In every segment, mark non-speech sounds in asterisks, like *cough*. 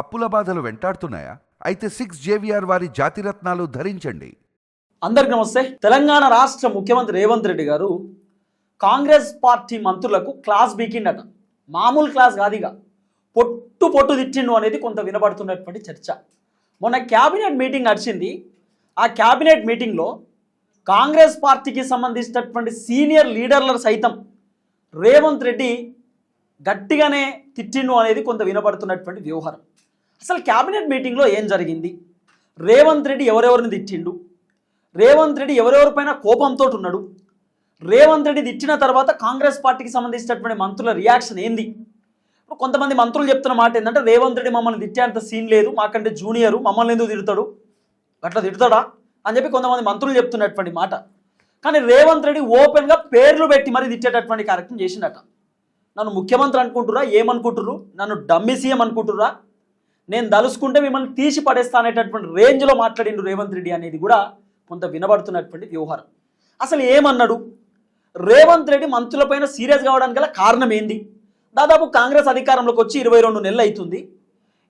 అప్పుల బాధలు వెంటాడుతున్నాయా? అయితే సిక్స్ జేవిఆర్ వారి జాతిరత్నాలు ధరించండి. అందరికి నమస్తే. తెలంగాణ రాష్ట్ర ముఖ్యమంత్రి రేవంత్ రెడ్డి గారు కాంగ్రెస్ పార్టీ మంత్రులకు క్లాస్ బీకిండట. మామూలు క్లాస్ కాదుగా. పొట్టు పొట్టు తిట్టిండు అనేది కొంత వినబడుతున్నటువంటి చర్చ. మొన్న క్యాబినెట్ మీటింగ్ నడిచింది. ఆ క్యాబినెట్ మీటింగ్లో కాంగ్రెస్ పార్టీకి సంబంధించినటువంటి సీనియర్ లీడర్ల సైతం రేవంత్ రెడ్డి గట్టిగానే తిట్టిండు అనేది కొంత వినబడుతున్నటువంటి వ్యవహారం. అసలు క్యాబినెట్ మీటింగ్లో ఏం జరిగింది? రేవంత్ రెడ్డి ఎవరెవరిని తిట్టిండు? రేవంత్ రెడ్డి ఎవరెవరిపైన కోపంతో ఉన్నాడు? రేవంత్ రెడ్డి తిట్టిన తర్వాత కాంగ్రెస్ పార్టీకి సంబంధించినటువంటి మంత్రుల రియాక్షన్ ఏంది? ఇప్పుడు కొంతమంది మంత్రులు చెప్తున్న మాట ఏంటంటే రేవంత్ రెడ్డి మమ్మల్ని తిట్టేంత సీన్ లేదు మాకంటే జూనియరు మమ్మల్ని ఎందుకు తిడతాడు? అట్లా తిడతాడా? అని చెప్పి కొంతమంది మంత్రులు చెప్తున్నటువంటి మాట. కానీ రేవంత్ రెడ్డి ఓపెన్గా పేర్లు పెట్టి మరీ తిట్టేటటువంటి కార్యక్రమం చేసిండట. నన్ను ముఖ్యమంత్రి అనుకుంటురా ఏమనుకుంటుర్రు? నన్ను డమ్మి సీఎం అనుకుంటుర్రా? నేను దలుసుకుంటే మిమ్మల్ని తీసి పడేస్తా అనేటటువంటి రేంజ్లో మాట్లాడిండు రేవంత్ రెడ్డి అనేది కూడా కొంత వినబడుతున్నటువంటి వ్యవహారం. అసలు ఏమన్నాడు? రేవంత్ రెడ్డి మంత్రులపైన సీరియస్ కావడానికి గల కారణం ఏంది? దాదాపు కాంగ్రెస్ అధికారంలోకి వచ్చి ఇరవై రెండు నెలలు అవుతుంది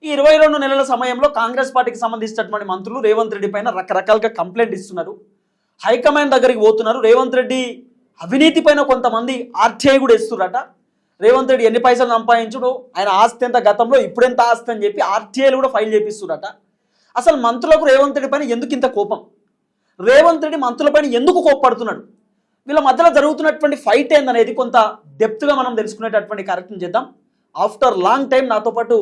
ఈ ఇరవై రెండు నెలల సమయంలో కాంగ్రెస్ పార్టీకి సంబంధించినటువంటి మంత్రులు రేవంత్ రెడ్డి పైన రకరకాలుగా కంప్లైంట్ ఇస్తున్నారు. హైకమాండ్ దగ్గరికి పోతున్నారు. రేవంత్ రెడ్డి అవినీతి పైన కొంతమంది ఆర్టీఐ కూడా ఇస్తున్నారట రేవంత్ రెడ్డి ఎన్ని పైసలు సంపాదించుడు? ఆయన ఆస్తి ఎంత గతంలో ఇప్పుడెంత ఆస్తి అని చెప్పి ఆర్టీఐలు కూడా ఫైల్ చేపిస్తున్నారట అసలు మంత్రులకు రేవంత్ రెడ్డి పైన ఎందుకు ఇంత కోపం? రేవంత్ రెడ్డి మంత్రులపైన ఎందుకు కోప్పడుతున్నాడు? వీళ్ళ మధ్యలో జరుగుతున్నటువంటి ఫైట్ ఏందనేది కొంత డెప్త్గా మనం తెలుసుకునేటటువంటి కార్యక్రమం చేద్దాం. ఆఫ్టర్ లాంగ్ టైం నాతో పాటు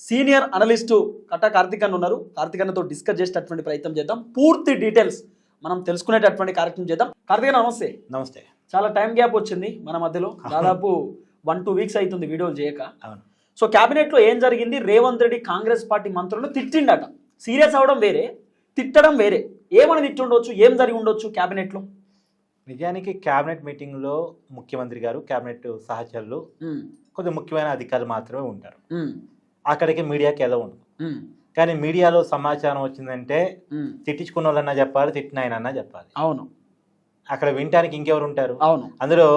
సీనియర్ అనలిస్టు కట్టా కార్తిక్ అన్న ఉన్నారు. కార్తిక్ అన్నతో డిస్కస్ చేసేటటువంటి ప్రయత్నం చేద్దాం. పూర్తి డీటెయిల్స్ మనం తెలుసుకునేటటువంటి కార్యక్రమం చేద్దాం. కార్తిక్ నమస్తే. నమస్తే. చాలా టైం గ్యాప్ వచ్చింది మన మధ్యలో. *laughs* దాదాపు వన్ టూ వీక్స్ అవుతుంది వీడియోలు చేయక. అవును. సో క్యాబినెట్లో ఏం జరిగింది? రేవంత్ రెడ్డి కాంగ్రెస్ పార్టీ మంత్రులను తిట్టిండట. సీరియస్ అవడం వేరే తిట్టడం వేరే. ఏమని తిట్టి ఉండొచ్చు ఏం జరిగి ఉండొచ్చు క్యాబినెట్లో? నిజానికి క్యాబినెట్ మీటింగ్లో ముఖ్యమంత్రి గారు క్యాబినెట్ సహచరులు కొద్ది ముఖ్యమైన అధికారులు మాత్రమే ఉంటారు. అక్కడికి మీడియాకి ఎలా ఉండదు. కానీ మీడియాలో సమాచారం వచ్చిందంటే తిట్టించుకున్న వాళ్ళన్నా చెప్పాలి తిట్టిన ఆయనన్నా చెప్పాలి. అవును. అక్కడ వినటానికి ఇంకెవరు ఉంటారు? అవును. అందులో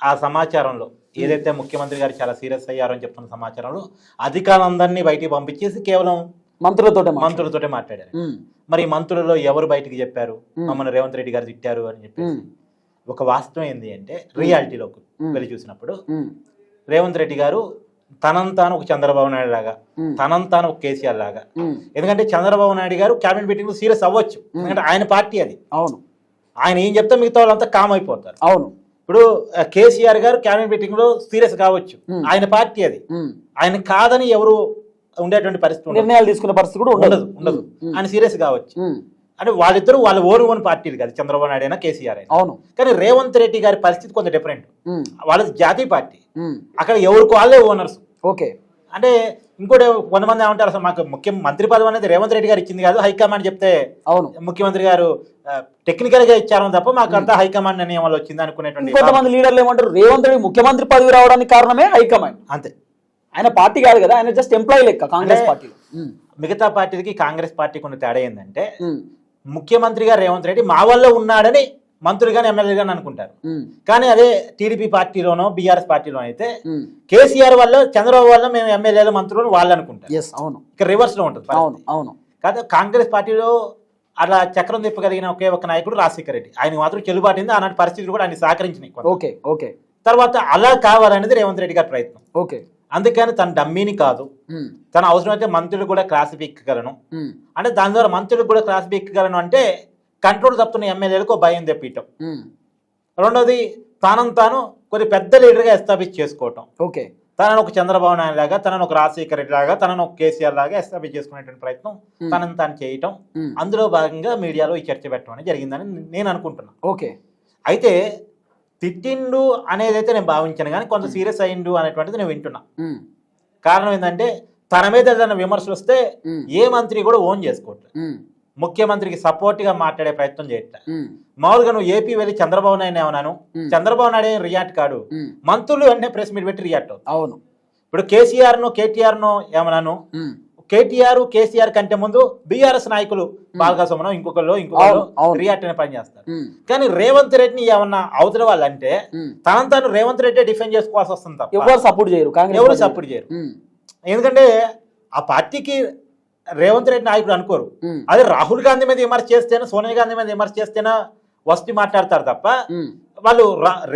ఆ సమాచారంలో ఏదైతే ముఖ్యమంత్రి గారు చాలా సీరియస్ అయ్యారో అని చెప్తున్న సమాచారంలో అధికారులందరినీ బయటికి పంపించేసి కేవలం మంత్రులతో మంత్రులతోటే మాట్లాడారు. మరి మంత్రులలో ఎవరు బయటికి చెప్పారు? మమ్మల్ని రేవంత్ రెడ్డి గారు తిట్టారు అని చెప్పి ఒక వాస్తవం ఏంది అంటే రియాలిటీలోకి వెళ్ళి చూసినప్పుడు రేవంత్ రెడ్డి గారు తనంతాను ఒక చంద్రబాబు నాయుడు లాగా తనంతాను ఒక కేసీఆర్ లాగా. ఎందుకంటే చంద్రబాబు నాయుడు గారు క్యాబినెట్ మీటింగ్లో సీరియస్ అవ్వచ్చు. ఎందుకంటే ఆయన పార్టీ అది. అవును. ఆయన ఏం చెప్తే మిగతా వాళ్ళంతా కామ్ అయిపోతారు. అవును. ఇప్పుడు కేసీఆర్ గారు క్యాబినెట్ మీటింగ్లో సీరియస్ కావచ్చు. ఆయన పార్టీ అది. ఆయన కాదని ఎవరు ఉండేటువంటి పరిస్థితి. నిర్ణయాలు తీసుకునే పరిస్థితి కూడా ఉండదు. ఉండదు. ఆయన సీరియస్ కావచ్చు. అంటే వాళ్ళిద్దరు వాళ్ళ ఓన్ ఓన్ పార్టీలు కాదు. చంద్రబాబు నాయుడు అయినా కేసీఆర్ అయినా. అవును. కానీ రేవంత్ రెడ్డి గారి పరిస్థితి కొంత డిఫరెంట్. వాళ్ళది జాతీయ పార్టీ. అక్కడ ఎవరికి వాళ్ళే ఓనర్స్ ఓకే. అంటే ఇంకోటి కొంతమంది ఏమంటారు అసలు మాకు ముఖ్య మంత్రి పదవి అనేది రేవంత్ రెడ్డి గారు ఇచ్చింది కాదు హైకమాండ్ చెప్తే అవును. ముఖ్యమంత్రి గారు టెక్నికల్గా ఇచ్చారు తప్ప మాకు అంతా హైకమాండ్ నిర్ణయం వల్ల వచ్చింది అనుకునేటువంటి ఇంకొంతమంది లీడర్లు ఏమంటారు రేవంత్ రెడ్డి ముఖ్యమంత్రి పదవి రావడానికి కారణమే హైకమాండ్. అంతే. ఆయన పార్టీ కాదు కదా ఆయన జస్ట్ ఎంప్లాయీ లెక్క కాంగ్రెస్ పార్టీలో. ఉమ్. మిగతా పార్టీకి కాంగ్రెస్ పార్టీకి ఉన్న తేడా ఏంటంటే. ముఖ్యమంత్రిగా రేవంత్ రెడ్డి మా వల్ల ఉన్నాడని మంత్రులుగాని ఎమ్మెల్యేగాని అనుకుంటారు. కానీ అదే టీడీపీ పార్టీలోనో బీఆర్ఎస్ పార్టీలో అయితే. కేసీఆర్ వల్ల చంద్రబాబు వల్ల మేము ఎమ్మెల్యేలు మంత్రులు వాళ్ళు అనుకుంటారు అవును ఇక రివర్స్లో ఉంటుంది అవును. అవును కాదు కాంగ్రెస్ పార్టీలో అలా చక్రం తిప్పగలిగిన ఒకే ఒక నాయకుడు రాజశేఖర రెడ్డి ఆయన మాత్రం చెల్లుబాటింది అలాంటి పరిస్థితులు కూడా ఆయన సహకరించినాయి. ఓకే ఓకే తర్వాత అలా కావాలనేది రేవంత్ రెడ్డి గారి ప్రయత్నం ఓకే అందుకని తన డమ్మీని కాదు. తన అవసరమైతే మంత్రులు కూడా క్లాస్ ఎక్కగలను. అంటే దాని ద్వారా మంత్రులకు కూడా క్లాస్ ఎక్కగలను అంటే కంట్రోల్ తప్పుతున్న ఎమ్మెల్యేలకు భయం తెప్పియటం ఉమ్. రెండోది తానను తాను కొద్ది పెద్ద లీడర్గా ఎస్టాబ్లిష్ చేసుకోవటం ఓకే తనను ఒక చంద్రబాబు నాయుడు లాగా తనను ఒక రాజశేఖర రెడ్డి లాగా తనను ఒక కేసీఆర్ లాగా ఎస్టాబ్లిష్ చేసుకునేటువంటి ప్రయత్నం. తనను తాను చేయటం. అందులో భాగంగా మీడియాలో ఈ చర్చ పెట్టడం అనేది జరిగిందని నేను అనుకుంటున్నాను ఓకే అయితే తిట్టిండు అనేది అయితే నేను భావించాను కానీ కొంత సీరియస్ అయిండు అనేటువంటిది నేను వింటున్నా. కారణం ఏంటంటే తన మీద ఏదైనా విమర్శలు వస్తే. ఏ మంత్రి కూడా ఓన్ చేసుకోవట్లేదు ముఖ్యమంత్రికి సపోర్ట్గా మాట్లాడే ప్రయత్నం చేయట్లేదు ఉమ్. మామూలుగా నువ్వు ఏపీ వెళ్ళి చంద్రబాబు నాయుడు ఏమన్నాను. చంద్రబాబు నాయుడు ఏం రియాక్ట్ కాడు. మంత్రులు వెంటనే ప్రెస్ మీట్ పెట్టి రియాక్ట్ అవును ఇప్పుడు కేసీఆర్ను కేటీఆర్ను ఏమన్నాను. కేటీఆర్ కేసీఆర్ కంటే ముందు బీఆర్ఎస్ నాయకులు బాగా సుమనం ఇంకొకళ్ళు ఇంకొకళ్ళు. రియాక్ట్ అనే పని చేస్తారు. కానీ రేవంత్ రెడ్డిని ఏమన్నా అవతల వాళ్ళంటే. తనను తాను రేవంత్ రెడ్డి డిఫెండ్ చేసుకోవాల్సి వస్తుంది ఎవరు సపోర్ట్ చేయరు ఎవరు పార్టీ. సపోర్ట్ చేయరు. ఎందుకంటే ఆ పార్టీకి రేవంత్ రెడ్డి నాయకుడు అనుకోరు. అదే రాహుల్ గాంధీ మీద విమర్శ చేస్తేనే సోనియా గాంధీ మీద విమర్శ చేస్తేనే వస్తు మాట్లాడతారు తప్ప వాళ్ళు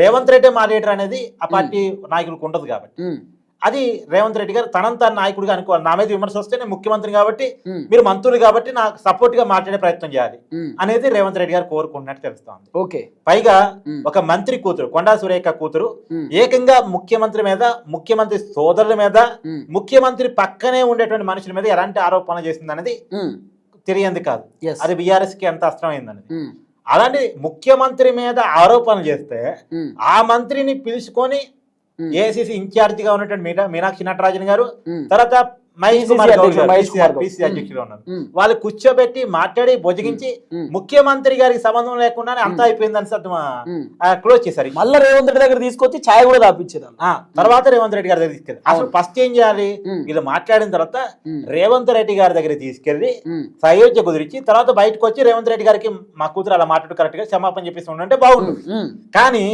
రేవంత్ రెడ్డి మాట్లాడరు అనేది ఆ పార్టీ నాయకులకు ఉండదు కాబట్టి. అది రేవంత్ రెడ్డి గారు తనంత నాయకుడిగా అనుకోవాలి. నా మీద విమర్శ వస్తే నేను ముఖ్యమంత్రి కాబట్టి మీరు మంత్రులు కాబట్టి నాకు సపోర్ట్గా మాట్లాడే ప్రయత్నం చేయాలి. అనేది రేవంత్ రెడ్డి గారు కోరుకుంటున్నట్టు తెలుస్తోంది. ఓకే. పైగా ఒక మంత్రి కూతురు కొండా సురేఖ కూతురు ఏకంగా ముఖ్యమంత్రి మీద ముఖ్యమంత్రి సోదరుల మీద ముఖ్యమంత్రి పక్కనే ఉండేటువంటి మనుషుల మీద ఎలాంటి ఆరోపణలు చేసింది అనేది తెలియంది కాదు. అది బీఆర్ఎస్కి ఎంత ఉమ్, అలాంటి ముఖ్యమంత్రి మీద ఆరోపణలు చేస్తే ఆ మంత్రిని పిలుచుకొని ఏఐసిసి ఇన్ఛార్జ్గా ఉన్నటువంటి మీనా మీనాక్షి నటరాజన్ గారు. తర్వాత వాళ్ళు కూర్చోబెట్టి మాట్లాడి బొజగించి ఉమ్, ముఖ్యమంత్రి గారికి సంబంధం లేకుండానే అంతా అయిపోయిందని. క్లోజ్ చేశారు. మళ్ళా రేవంత్ రెడ్డి దగ్గర తీసుకొచ్చి ఛాయ్ కూడా. ఆ, తర్వాత రేవంత్ రెడ్డి గారి దగ్గర తీసుకెళ్ళి అసలు. ఫస్ట్ ఏం చేయాలి? వీళ్ళు మాట్లాడిన తర్వాత రేవంత్ రెడ్డి గారి దగ్గర తీసుకెళ్ళి సయోధ్య కుదిరించి తర్వాత బయటకు వచ్చి రేవంత్ రెడ్డి గారికి మా కూతురు అలా మాట్లాడు కరెక్ట్గా క్షమాపణ చెప్పేసి ఉండంటే ఉమ్, కానీ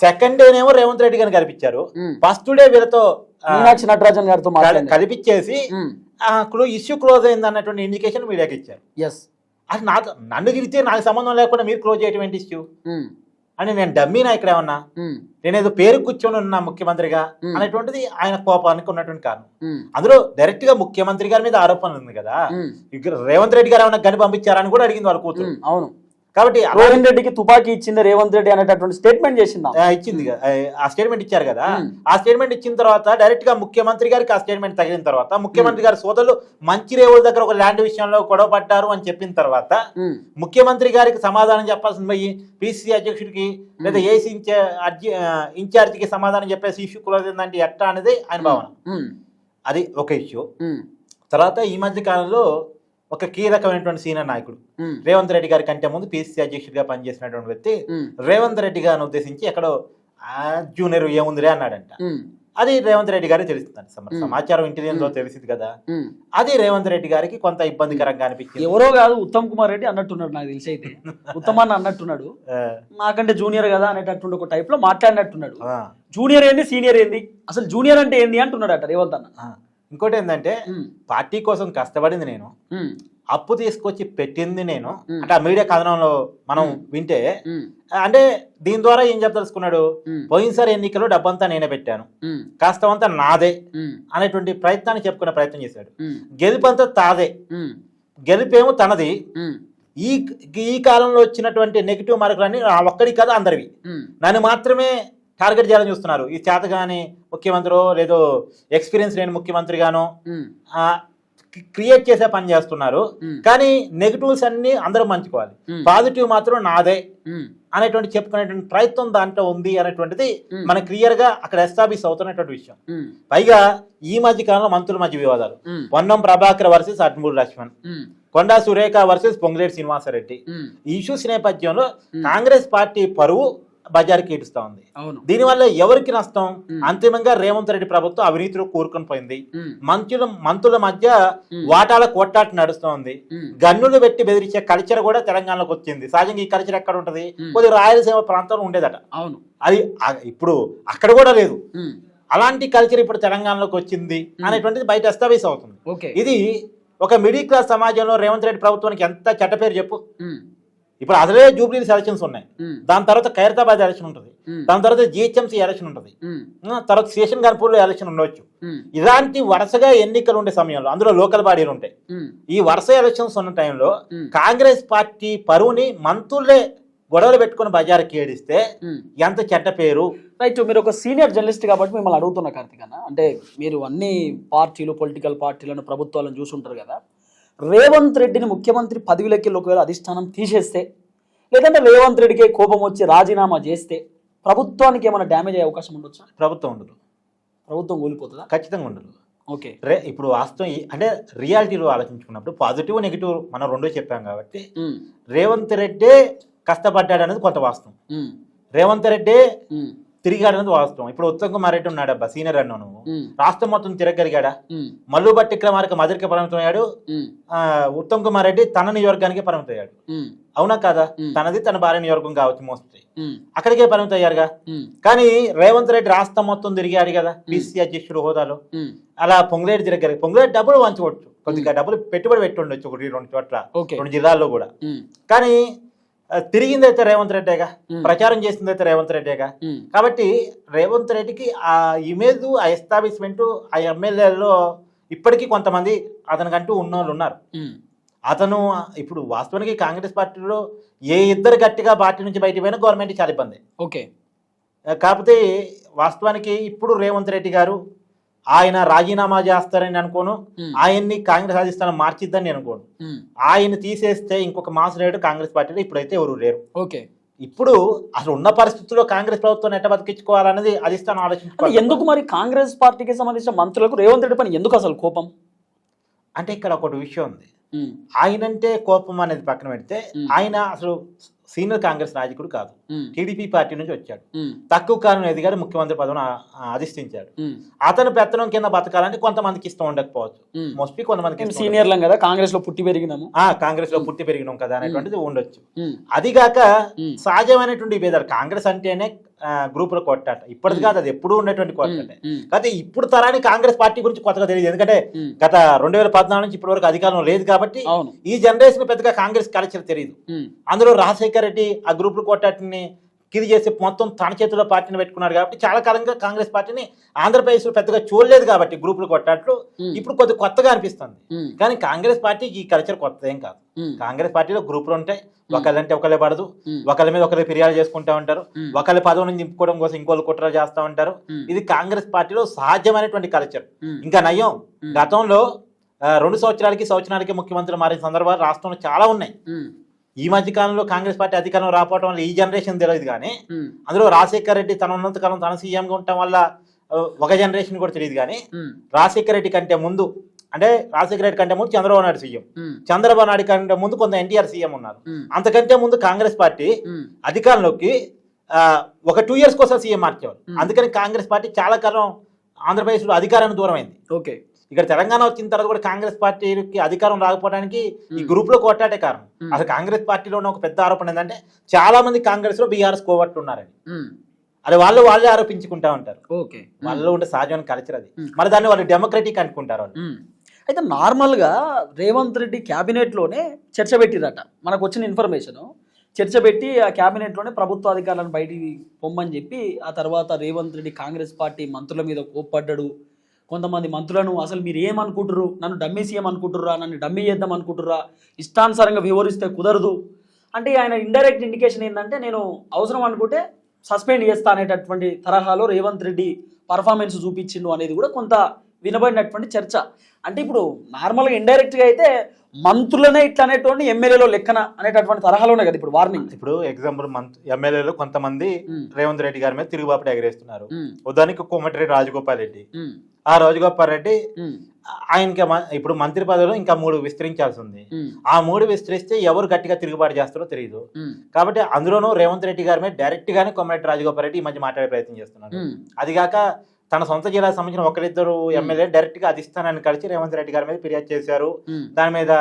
సెకండ్ డేనేమో రేవంత్ రెడ్డి గారిని కనిపించారు. ఫస్ట్ డే వీళ్ళతో మీనాక్షి నటరాజన్ గారితో కలిపించేసి ఇష్యూ క్లోజ్ అయింది అన్నటువంటి ఇండికేషన్ మీడియాకి ఇచ్చారు. ఎస్ అది నాకు నన్ను తిరిగితే నాకు సంబంధం లేకుండా మీరు క్లోజ్ చేయటం ఇష్యూ అని నేను డమ్మీనా ఇక్కడ ఏమన్నా? నేనేదో పేరు కూర్చొని ఉన్నా ముఖ్యమంత్రిగా. అనేటువంటిది ఆయన కోపానికి ఉన్నటువంటి కారణం. అందులో డైరెక్ట్గా ముఖ్యమంత్రి గారి మీద ఆరోపణ ఉంది కదా. రేవంత్ రెడ్డి గారు ఏమైనా గని పంపించారని కూడా అడిగింది వాళ్ళ కూతురు. అవును. కాబట్టి రోహిన్ రెడ్డికి తుపాకీ ఇచ్చింది రేవంత్ రెడ్డి అనేటటువంటి స్టేట్మెంట్ చేసిందా. ఆ, ఇచ్చింది ఆ స్టేట్మెంట్ ఇచ్చారు కదా. ఆ స్టేట్మెంట్ ఇచ్చిన తర్వాత డైరెక్ట్గా ముఖ్యమంత్రి గారికి ఆ స్టేట్మెంట్ తగిలిన తర్వాత ముఖ్యమంత్రి గారి సోదరులు మంచి రేవుల దగ్గర ఒక ల్యాండ్ విషయంలో గొడవ పడ్డారు అని చెప్పిన తర్వాత ముఖ్యమంత్రి గారికి సమాధానం చెప్పాల్సింది పోయి పిసిసి అధ్యక్షుడికి లేదా ఏసీ ఇన్ఛార్జికి సమాధానం చెప్పేసి ఇష్యూ క్లోజ్ అయిందంటే ఎట్టా అనేది ఆయన భావన. అది ఒక ఇష్యూ తర్వాత ఈ మధ్య కాలంలో ఒక కీలకమైనటువంటి సీనియర్ నాయకుడు. రేవంత్ రెడ్డి గారి కంటే ముందు పిసిసి అధ్యక్షుడిగా పనిచేసినటువంటి వ్యక్తి. రేవంత్ రెడ్డి గారిని ఉద్దేశించి ఎక్కడో "ఆ, జూనియర్ ఏముందిరే అన్నాడంట. అది రేవంత్ రెడ్డి గారికి తెలుస్తుంది సమ-. సమాచారం ఇంటెలిజెన్స్లో తెలిసింది కదా. అది రేవంత్ రెడ్డి గారికి కొంత ఇబ్బందికరంగా అనిపించింది. ఎవరో కాదు ఉత్తమ్ కుమార్ రెడ్డి అన్నట్టున్నాడు నాకు తెలిసి అయితే *laughs* ఉత్తమాన్ని అన్నట్టున్నాడు. ఆ, నాకంటే జూనియర్ కదా అనేటటువంటి ఒక టైప్లో మాట్లాడినట్టున్నాడు జూనియర్ ఏంది సీనియర్ ఏంది? అసలు జూనియర్ అంటే ఏంది అంటున్నాడు అట రేవంత్ అన్న. ఇంకోటి ఏంటంటే పార్టీ కోసం కష్టపడింది నేను. అప్పు తీసుకొచ్చి పెట్టింది నేను. అంటే ఆ మీడియా కథనంలో మనం. వింటే అంటే దీని ద్వారా ఏం చెప్పదలుచుకున్నాడు? పోయినసారి ఎన్నికల్లో డబ్బంతా నేనే పెట్టాను. కాస్తంతా నాదే అనేటువంటి ప్రయత్నాన్ని చెప్పుకునే ప్రయత్నం చేశాడు. గెలుపంతా తాదే. గెలుపేమో తనది. ఈ ఈ కాలంలో వచ్చినటువంటి నెగిటివ్ మార్కులన్నీ ఒక్కడి కాదు అందరివి. నన్ను మాత్రమే టార్గెట్ చేయాలని చూస్తున్నారు. ఈ చేతగాని ముఖ్యమంత్రి లేదో ఎక్స్పీరియన్స్ లేని ముఖ్యమంత్రిగానో క్రియేట్ చేసే పని చేస్తున్నారు. కానీ నెగిటివ్స్ అన్ని అందరూ మంచుకోవాలి పాజిటివ్ మాత్రం నాదే అనేటువంటి చెప్పుకునేటువంటి ప్రయత్నం దాంట్లో ఉంది అనేటువంటిది మనకు క్లియర్గా అక్కడ ఎస్టాబ్లిష్ అవుతున్నటువంటి విషయం. పైగా ఈ మధ్య కాలంలో మంత్రుల మధ్య వివాదాలు. పొన్నం ప్రభాకర్ వర్సెస్ అడ్మూరు లక్ష్మణ్. కొండా సురేఖ వర్సెస్ పొంగులేటి శ్రీనివాసరెడ్డి. ఈ ఇష్యూస్ నేపథ్యంలో. కాంగ్రెస్ పార్టీ పరువు బజార్కి ఈడుస్తా ఉంది. దీనివల్ల ఎవరికి నష్టం. అంతిమంగా రేవంత్ రెడ్డి ప్రభుత్వం అవినీతిలో కూరుకొని పోయింది. మంత్రుల మంత్రుల మధ్య వాటాల కొట్టాట నడుస్తోంది గన్నులు పెట్టి బెదిరించే కల్చర్ కూడా తెలంగాణలోకి వచ్చింది. సహజంగా ఈ కల్చర్ ఎక్కడ ఉంటది. కొద్దిగా రాయలసీమ ప్రాంతంలో ఉండేదట. అవును. అది ఇప్పుడు అక్కడ కూడా లేదు. అలాంటి కల్చర్ ఇప్పుడు తెలంగాణలోకి వచ్చింది. అనేటువంటిది బయట ఎస్టాబ్లిష్ అవుతుంది ఇది ఒక మిడిల్ క్లాస్ సమాజంలో రేవంత్ రెడ్డి ప్రభుత్వానికి ఎంత చెడ్డ పేరు చెప్పు? ఇప్పుడు అసలే జూబ్లీ ఎలక్షన్స్ ఉన్నాయి. దాని తర్వాత ఖైరతాబాద్ ఎలక్షన్ ఉంటుంది. దాని తర్వాత జిహెచ్ఎంసీ ఎలక్షన్ ఉంటుంది. తర్వాత స్టేషన్ గన్పూర్లో ఎలక్షన్ ఉండొచ్చు ఉమ్, ఇలాంటి వరుసగా ఎన్నికలు ఉండే సమయంలో అందులో లోకల్ బాడీలు ఉంటాయి. ఈ వరుస ఎలక్షన్స్ ఉన్న టైంలో కాంగ్రెస్ పార్టీ పరువుని మంత్రులే గొడవలు పెట్టుకుని బజార్కి ఏడిస్తే. ఎంత చెడ్డ పేరు? రైట్ మీరు ఒక సీనియర్ జర్నలిస్ట్ కాబట్టి మిమ్మల్ని అడుగుతున్నా కార్తిక్ అన్న. అంటే మీరు అన్ని పార్టీలు పొలిటికల్ పార్టీలను ప్రభుత్వాలను చూసుంటారు కదా. రేవంత్ రెడ్డిని ముఖ్యమంత్రి పదవిలోకి ఒకవేళ అధిష్టానం తీసేస్తే లేదంటే రేవంత్ రెడ్డికి కోపం వచ్చి రాజీనామా చేస్తే ప్రభుత్వానికి ఏమైనా డ్యామేజ్ అయ్యే అవకాశం ఉండొచ్చా? ప్రభుత్వం ఉండదు. ప్రభుత్వం కూలిపోతుందా ఖచ్చితంగా ఉండదు. ఓకే. రే ఇప్పుడు వాస్తవం అంటే రియాలిటీలో ఆలోచించుకున్నప్పుడు పాజిటివ్ నెగిటివ్ మనం రెండో చెప్పాం కాబట్టి రేవంత్ రెడ్డే కష్టపడ్డాడు అనేది కొంత వాస్తవం. రేవంత్ రెడ్డే తిరిగాడన్నది వాస్తవం. ఇప్పుడు ఉత్తమ్ కుమార్ రెడ్డి ఉన్నాడు అబ్బా సీనియర్ అన్న నువ్వు రాష్ట్రం మొత్తం తిరగలిగాడా మల్లు బట్టి క్రమానికి మధురికి పరిమితం అయ్యాడు ఉమ్, ఆ, ఉత్తమ్ కుమార్ రెడ్డి తన నియోజకానికి పరిమితం అయ్యాడు ఉమ్, అవునా కాదా. తనది తన భార్య నియోజకం కావచ్చు ఉమ్, అక్కడికే పరిమితం అయ్యారుగా కానీ రేవంత్ రెడ్డి రాష్ట్రం మొత్తం తిరిగాడు కదా పిసిసి అధ్యక్షుడు హోదాలో. అలా పొంగులేటి తిరగలి పొంగులేటి డబ్బులు వంచవచ్చు కొద్దిగా డబ్బులు పెట్టుబడి పెట్టి ఉండొచ్చు ఒకటి రెండు చోట్ల రెండు జిల్లాల్లో కూడా. కానీ ఆ, తిరిగిందైతే రేవంత్ రెడ్డేగా. ప్రచారం చేసిందైతే రేవంత్ రెడ్డేగా. కాబట్టి రేవంత్ రెడ్డికి ఆ ఇమేజ్ ఆ ఎస్టాబ్లిష్మెంట్ ఆ ఎమ్మెల్యేలలో ఇప్పటికీ కొంతమంది అతనికంటూ ఉన్నోళ్ళు ఉన్నారు. ఉమ్, అతను ఇప్పుడు వాస్తవానికి కాంగ్రెస్ పార్టీలో ఏ ఇద్దరు గట్టిగా పార్టీ నుంచి బయట పోయినా గవర్నమెంట్ చాలా ఇబ్బంది. ఓకే. కాకపోతే వాస్తవానికి ఇప్పుడు రేవంత్ రెడ్డి గారు ఆయన రాజీనామా చేస్తారని అనుకోను. ఆయన్ని కాంగ్రెస్ అధిష్టానం మార్చిద్దని అనుకోను. ఆయన తీసేస్తే ఇంకొక మాస్ రేటు కాంగ్రెస్ పార్టీలో ఇప్పుడైతే ఎవరు లేరు. ఓకే. ఇప్పుడు అసలు ఉన్న పరిస్థితుల్లో కాంగ్రెస్ ప్రభుత్వం ఎట్ట బతికించుకోవాలన్నది అధిష్టానం ఆలోచించుకోవాలి. ఎందుకు మరి కాంగ్రెస్ పార్టీకి సంబంధించిన మంత్రులకు రేవంత్ రెడ్డి పైన ఎందుకు అసలు కోపం? అంటే ఇక్కడ ఒకటి విషయం ఉంది. ఆయనంటే కోపం అనేది పక్కన పెడితే. ఆయన అసలు సీనియర్ కాంగ్రెస్ నాయకుడు కాదు. టీడీపీ పార్టీ నుంచి వచ్చాడు. తక్కువ కాలం ఎదిగాడు ముఖ్యమంత్రి పదవిని అధిష్ఠించాడు. అతను పెత్తనం కింద బతకాలంటే కొంతమందికి ఇష్టం ఉండకపోవచ్చు. మోస్ట్లీ కొంతమందికి సీనియర్లం కదా కాంగ్రెస్లో పుట్టి పెరిగినాము. కాంగ్రెస్లో పుట్టి పెరిగినాం కదా అనేటువంటిది ఉండొచ్చు. అదిగాక సహజమైనటువంటి భేదాలు కాంగ్రెస్ అంటేనే గ్రూపుల కొట్టాట. ఇప్పటిది కాదు అది ఎప్పుడూ ఉన్నటువంటి కొట్టాట ఉమ్, కాకపోతే ఇప్పుడు తరానికి కాంగ్రెస్ పార్టీ గురించి కొత్తగా తెలియదు. ఎందుకంటే గత రెండు వేల పద్నాలుగు నుంచి ఇప్పటి వరకు అధికారం లేదు కాబట్టి ఈ జనరేషన్ పెద్దగా కాంగ్రెస్ కల్చర్ తెలియదు. అందులో రాజశేఖర్ రెడ్డి ఆ గ్రూపులు కొట్టాటిని కిది చేసి మొత్తం తన చేతిలో పార్టీని పెట్టుకున్నాడు కాబట్టి చాలా కాలంగా కాంగ్రెస్ పార్టీని ఆంధ్రప్రదేశ్లో పెద్దగా చూడలేదు కాబట్టి గ్రూపులు కొట్టాట్లు ఇప్పుడు కొద్ది కొత్తగా అనిపిస్తుంది. కానీ కాంగ్రెస్ పార్టీకి ఈ కల్చర్ కొత్తది ఏం కాదు కాంగ్రెస్ పార్టీలో గ్రూపులు ఉంటాయి ఒకళ్ళంటే ఒకళ్ళే పడదు. ఒకళ్ళ మీద ఒకళ్ళు ఫిర్యాదు చేసుకుంటా ఉంటారు. ఒకళ్ళ పదవిని నింపుకోవడం కోసం ఇంకోళ్ళు కుట్ర చేస్తూ ఉంటారు. ఇది కాంగ్రెస్ పార్టీలో సహజమైనటువంటి కల్చర్. ఇంకా నయం. గతంలో రెండు సంవత్సరాలకి సంవత్సరాలకి ముఖ్యమంత్రులు మారిన సందర్భాలు రాష్ట్రంలో చాలా ఉన్నాయి. ఈ మధ్య కాలంలో కాంగ్రెస్ పార్టీ అధికారం రాకపోవడం వల్ల ఈ జనరేషన్ తెలియదు కానీ అందులో రాజశేఖర్ రెడ్డి తన ఉన్నత కాలం తన సీఎంగా ఉండటం వల్ల ఒక జనరేషన్ కూడా తెలియదు కానీ రాజశేఖర్ రెడ్డి కంటే ముందు అంటే రాజశేఖర రెడ్డి కంటే ముందు చంద్రబాబు నాయుడు సీఎం. చంద్రబాబు నాయుడు కంటే ముందు కొంత ఎన్టీఆర్ సీఎం ఉన్నారు. అంతకంటే ముందు కాంగ్రెస్ పార్టీ అధికారంలోకి ఒక టూ ఇయర్స్ కోసం సీఎం మార్చేవారు. అందుకని కాంగ్రెస్ పార్టీ చాలా కాలం ఆంధ్రప్రదేశ్లో అధికారానికి దూరం అయింది ఓకే. ఇక్కడ తెలంగాణ వచ్చిన తర్వాత కూడా కాంగ్రెస్ పార్టీకి అధికారం రాకపోవడానికి ఈ. గ్రూప్లో కొట్టాటే కారణం. అసలు కాంగ్రెస్ పార్టీలో ఉన్న ఒక పెద్ద ఆరోపణ ఏంటంటే చాలా మంది కాంగ్రెస్లో బీఆర్ఎస్ ఉమ్, అది వాళ్ళు వాళ్ళే ఆరోపించుకుంటా ఉంటారు. ఓకే. వాళ్ళలో ఉండే సహజమైన కల్చర్ అది. మరి దాన్ని వాళ్ళు డెమోక్రటిక్ అనుకుంటారు వాళ్ళు. అయితే నార్మల్గా రేవంత్ రెడ్డి క్యాబినెట్లోనే చర్చ పెట్టిరట మనకు వచ్చిన ఇన్ఫర్మేషన్ చర్చ పెట్టి ఆ క్యాబినెట్లోనే ప్రభుత్వ అధికారులను బయటికి పొమ్మని చెప్పి ఆ తర్వాత రేవంత్ రెడ్డి కాంగ్రెస్ పార్టీ మంత్రుల మీద కోప్పడ్డాడు. కొంతమంది మంత్రులను అసలు మీరు ఏమనుకుంటుర్రు? నన్ను డమ్మీ సీఎం అనుకుంటుర్రా నన్ను డమ్మీ చేద్దాం అనుకుంటుర్రా? ఇష్టానుసారంగా వివరిస్తే కుదరదు. అంటే ఆయన ఇండైరెక్ట్ ఇండికేషన్ ఏంటంటే నేను అవసరం అనుకుంటే సస్పెండ్ చేస్తా అనేటటువంటి తరహాలో రేవంత్ రెడ్డి పర్ఫార్మెన్స్ చూపించిండు అనేది కూడా కొంత వినబడినటువంటి చర్చ. అంటే ఇప్పుడు నార్మల్గా ఇండైరెక్ట్గా అయితే మంత్రులనే ఇట్లా అనేటువంటి ఎమ్మెల్యేలో లెక్కన అనేటటువంటి తరహాలోనే కదా ఇప్పుడు వార్నింగ్ ఇప్పుడు ఎగ్జాంపుల్ మంత్ ఎమ్మెల్యేలు కొంతమంది రేవంత్ రెడ్డి గారి మీద తిరుగుబాటు ఎగరేస్తున్నారు. ఉదాహరణకి కోమటిరెడ్డి రాజగోపాల్ రెడ్డి. ఆ రాజగోపాల్ రెడ్డి ఉమ్, ఆయనకి ఇప్పుడు మంత్రి పదవిలో ఇంకా మూడు విస్తరించాల్సి ఉంది ఆ మూడు విస్తరిస్తే ఎవరు గట్టిగా తిరుగుబాటు చేస్తారో తెలియదు కాబట్టి అందులోనూ రేవంత్ రెడ్డి గారి మీద డైరెక్ట్ గానే కొమ్మరెడ్డి రాజగోపాల్ రెడ్డి ఈ మధ్య మాట్లాడే ప్రయత్నం చేస్తున్నారు అదిగాక తన సొంత జిల్లాకు సంబంధించిన ఒకరిద్దరు ఎమ్మెల్యే డైరెక్ట్గా అధిష్టానాన్ని కలిసి రేవంత్ రెడ్డి గారి మీద ఫిర్యాదు చేశారు. దాని మీద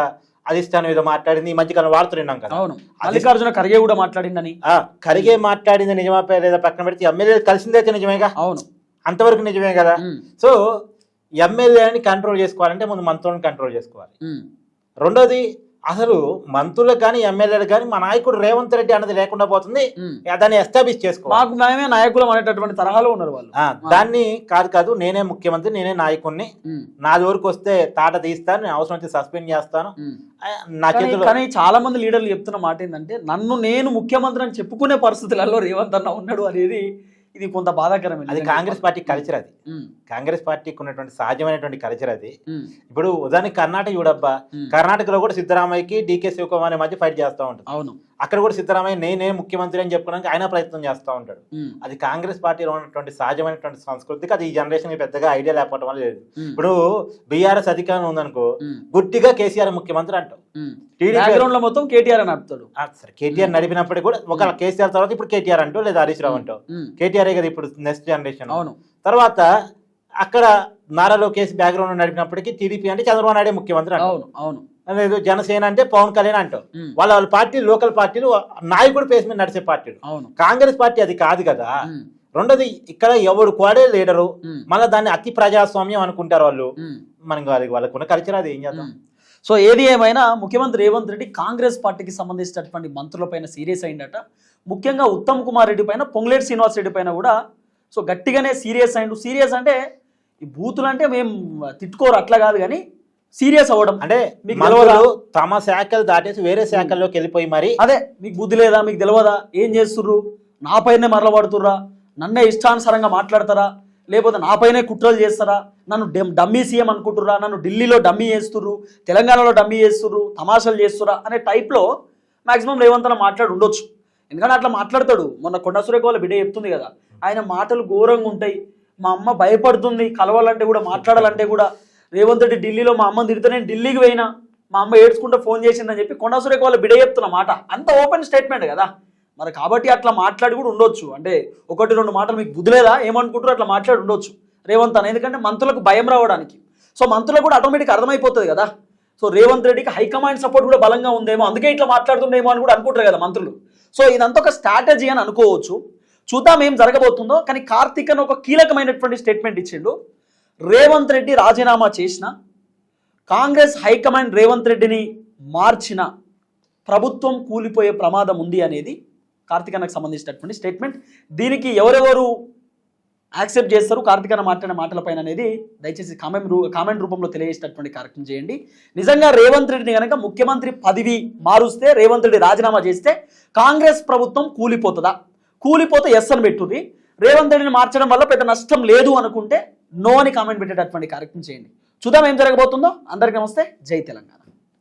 అధిష్టానం ఏదో మాట్లాడింది. ఈ మధ్య కాలం వార్తలు విన్నాం కదా. అవును. మల్లికార్జున ఖర్గే కూడా మాట్లాడిందని. ఆ కరిగే మాట్లాడింది నిజమా లేదా పక్కన పెడితే ఎమ్మెల్యే కలిసిందైతే నిజమేగా? అవును. అంతవరకు నిజమే కదా? సో ఎమ్మెల్యేని కంట్రోల్ చేసుకోవాలంటే ముందు మంత్రులను కంట్రోల్ చేసుకోవాలి. రెండోది అసలు మంత్రులకు కానీ ఎమ్మెల్యేలకు కానీ మా నాయకుడు రేవంత్ రెడ్డి అన్నది లేకుండా పోతుంది. దాన్ని ఎస్టాబ్లిష్ చేసుకోవాలి. మాకు మేమే నాయకులం అనేటటువంటి తరహాలో ఉన్నారు వాళ్ళు. దాన్ని కాదు కాదు నేనే ముఖ్యమంత్రి నేనే నాయకుడిని నా వరకు వస్తే తాట తీస్తాను నేను అవసరం వచ్చి సస్పెండ్ చేస్తాను. నా కానీ చాలా మంది లీడర్లు చెప్తున్న మాట ఏంటంటే నన్ను నేను ముఖ్యమంత్రి అని చెప్పుకునే పరిస్థితులలో రేవంత్ అన్న ఉన్నాడు అనేది ఇది కొంత బాధాకరమే అది కాంగ్రెస్ పార్టీ కల్చర్ అది. కాంగ్రెస్ పార్టీకి ఉన్నటువంటి సహజమైనటువంటి కల్చర్ అది. ఇప్పుడు ఉదాహరణకి కర్ణాటక చూడబ్బా. కర్ణాటకలో కూడా సిద్ధరామయ్యకి డీకే శివకుమార్ మధ్య ఫైట్ చేస్తూ ఉంటారు అవును. అక్కడ కూడా సిద్ధరామయ్య నేనే ముఖ్యమంత్రి అని చెప్పుకోవడానికి ఆయన ప్రయత్నం చేస్తూ ఉంటాడు. అది కాంగ్రెస్ పార్టీలో ఉన్నటువంటి సహజమైనటువంటి సంస్కృతికి అది ఈ జనరేషన్ పెద్దగా ఐడియా లేకపోవడం వల్ల లేదు. ఇప్పుడు బీఆర్ఎస్ అధికారం ఉందనుకో గుడ్డిగా కేసీఆర్ ముఖ్యమంత్రి. టీడీపీ లో మొత్తం కేటీఆర్ అని సరే కేటీఆర్ నడిపినప్పటికీ కూడా ఒక కేసీఆర్ తర్వాత ఇప్పుడు కేటీఆర్ అంటూ లేదా హరీష్ రావు అంటావు. ఉమ్, కేటీఆర్ కదా ఇప్పుడు నెక్స్ట్ జనరేషన్ అవును. తర్వాత అక్కడ నారా లోకేష్ బ్యాక్గ్రౌండ్ నడిపినప్పటికీ టీడీపీ అంటే చంద్రబాబు నాయుడే ముఖ్యమంత్రి అవును అవును. లేదు జనసేన అంటే పవన్ కళ్యాణ్ ఉమ్, వాళ్ళ వాళ్ళ పార్టీ లోకల్ పార్టీలు నాయకుడు పేస్ మీద నడిచే పార్టీలు. అవును. కాంగ్రెస్ పార్టీ అది కాదు కదా. రెండోది ఇక్కడ ఎవడు కోడే లీడరు మళ్ళీ దాన్ని అతి ప్రజాస్వామ్యం అనుకుంటారు వాళ్ళు. వాళ్ళకి వాళ్ళకున్న కల్చర్ అది ఏం చేద్దాం? సో ఏది ఏమైనా ముఖ్యమంత్రి రేవంత్ రెడ్డి కాంగ్రెస్ పార్టీకి సంబంధించినటువంటి మంత్రులపైన సీరియస్ అయిందట. ముఖ్యంగా ఉత్తమ్ కుమార్ రెడ్డి పైన పొంగులేటి శ్రీనివాస్ రెడ్డి పైన కూడా సో గట్టిగానే సీరియస్ అయిండు సీరియస్ అంటే ఈ బూతులు అంటే మేము తిట్టుకోరు అట్లా కాదు కానీ సీరియస్ అవ్వడం. అంటే మీకు తమ శాఖలు దాటేసి వేరే శాఖల్లోకి వెళ్ళిపోయి మరి. అదే మీకు బుద్ధి లేదా మీకు తెలియదా ఏం చేస్తుర్రు? నా పైనే మరలబడుతుర్రా? నన్నే ఇష్టానుసారంగా మాట్లాడతారా? లేకపోతే నా పైనే కుట్రలు చేస్తారా? నన్ను డెమ్- డమ్మీ సీఎం అనుకుంటుర్రా? నన్ను ఢిల్లీలో డమ్మీ చేస్తుర్రు? తెలంగాణలో డమ్మీ చేస్తుర్రు? తమాషాలు చేస్తుర్రా? అనే టైప్లో మాక్సిమం రేవంత్ అన్న మాట్లాడి ఉండొచ్చు. ఎందుకంటే అట్లా మాట్లాడతాడు. మొన్న కొండ సురేఖ వాళ్ళ బిడ్డ చెప్తుంది కదా. ఆయన మాటలు ఘోరంగా ఉంటాయి. మా అమ్మ భయపడుతుంది. కలవాలంటే కూడా మాట్లాడాలంటే కూడా. రేవంత్ రెడ్డి ఢిల్లీలో మా అమ్మని తిడితే నేను ఢిల్లీకి పోయినా. మా అమ్మ ఏడ్చుకుంటే ఫోన్ చేసిందని చెప్పి కొండాసురేఖ వాళ్ళు వాళ్ళ చెప్తున్న మాట. అంత ఓపెన్ స్టేట్మెంట్ కదా. మరి కాబట్టి అట్లా మాట్లాడి కూడా ఉండొచ్చు. అంటే ఒకటి రెండు మాటలు మీకు బుద్ధిలేదా? ఏమనుకుంటారో అట్లా మాట్లాడి ఉండొచ్చు. రేవంత్ అని ఎందుకంటే మంత్రులకు భయం రావడానికి. సో మంత్రులకు కూడా ఆటోమేటిక్ అర్థమైపోతుంది కదా. సో రేవంత్ రెడ్డికి హైకమాండ్ సపోర్ట్ కూడా బలంగా ఉందేమో అందుకే ఇట్లా మాట్లాడుతుండేమో అని కూడా అనుకుంటారు కదా మంత్రులు. సో ఇదంతా ఒక స్ట్రాటజీ అని అనుకోవచ్చు. చూద్దాం ఏం జరగబోతుందో. కానీ కార్తీక్ అని ఒక కీలకమైనటువంటి స్టేట్మెంట్ ఇచ్చిండు. రేవంత్ రెడ్డి రాజీనామా చేసిన కాంగ్రెస్ హైకమాండ్ రేవంత్ రెడ్డిని మార్చిన ప్రభుత్వం కూలిపోయే ప్రమాదం ఉంది అనేది కార్తీకన్నకు సంబంధించినటువంటి స్టేట్మెంట్ దీనికి ఎవరెవరు యాక్సెప్ట్ చేస్తారు కార్తీకన్న మాట్లాడిన మాటలపైన అనేది దయచేసి కామెంట్ రూ కామెంట్ రూపంలో తెలియజేసినటువంటి కార్యక్రమం చేయండి. నిజంగా రేవంత్ రెడ్డిని కనుక ముఖ్యమంత్రి పదవి మారుస్తే రేవంత్ రెడ్డి రాజీనామా చేస్తే కాంగ్రెస్ ప్రభుత్వం కూలిపోతుందా? కూలిపోతే ఎస్ అని పెట్టుది రేవంత్ రెడ్డిని మార్చడం వల్ల పెద్ద నష్టం లేదు అనుకుంటే నో అని కామెంట్ పెట్టేటటువంటి కార్యక్రమం చేయండి. చూద్దాం ఏం జరగబోతుందో. అందరికీ నమస్తే. జై తెలంగాణ.